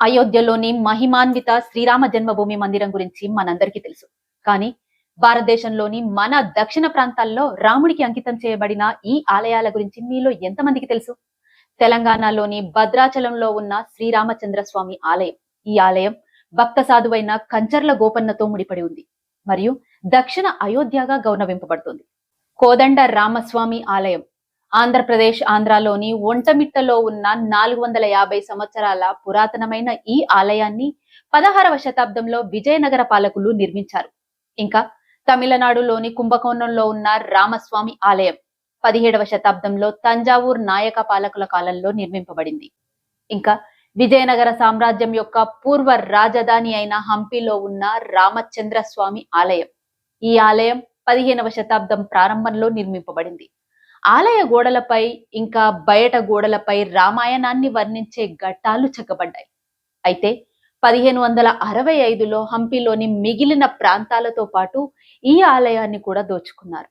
అయోధ్యలోని మహిమాన్విత శ్రీరామ జన్మభూమి మందిరం గురించి మనందరికీ తెలుసు. కానీ భారతదేశంలోని మన దక్షిణ ప్రాంతాల్లో రాముడికి అంకితం చేయబడిన ఈ ఆలయాల గురించి మీలో ఎంతమందికి తెలుసు? తెలంగాణలోని భద్రాచలంలో ఉన్న శ్రీరామచంద్ర స్వామి ఆలయం. ఈ ఆలయం భక్త సాధువైన కంచర్ల గోపన్నతో ముడిపడి ఉంది. మరియు దక్షిణ అయోధ్యగా గౌరవింపబడుతుంది. కోదండ రామస్వామి ఆలయం ఆంధ్రప్రదేశ్ ఆంధ్రాలోని ఒంటమిట్టలో ఉన్న నాలుగు వందల యాభై సంవత్సరాల పురాతనమైన ఈ ఆలయాన్ని పదహారవ శతాబ్దంలో విజయనగర పాలకులు నిర్మించారు. ఇంకా తమిళనాడులోని కుంభకోణంలో ఉన్న రామస్వామి ఆలయం పదిహేడవ శతాబ్దంలో తంజావూర్ నాయక పాలకుల కాలంలో నిర్మింపబడింది. ఇంకా విజయనగర సామ్రాజ్యం యొక్క పూర్వ రాజధాని అయిన హంపీలో ఉన్న రామచంద్ర స్వామి ఆలయం ఈ ఆలయం పదిహేనవ శతాబ్దం ప్రారంభంలో నిర్మింపబడింది. ఆలయ గోడలపై ఇంకా బయట గోడలపై రామాయణాన్ని వర్ణించే ఘట్టాలు చెక్కబడ్డాయి. అయితే పదిహేను వందల అరవై ఐదులో హంపీలోని మిగిలిన ప్రాంతాలతో పాటు ఈ ఆలయాన్ని కూడా దోచుకున్నారు.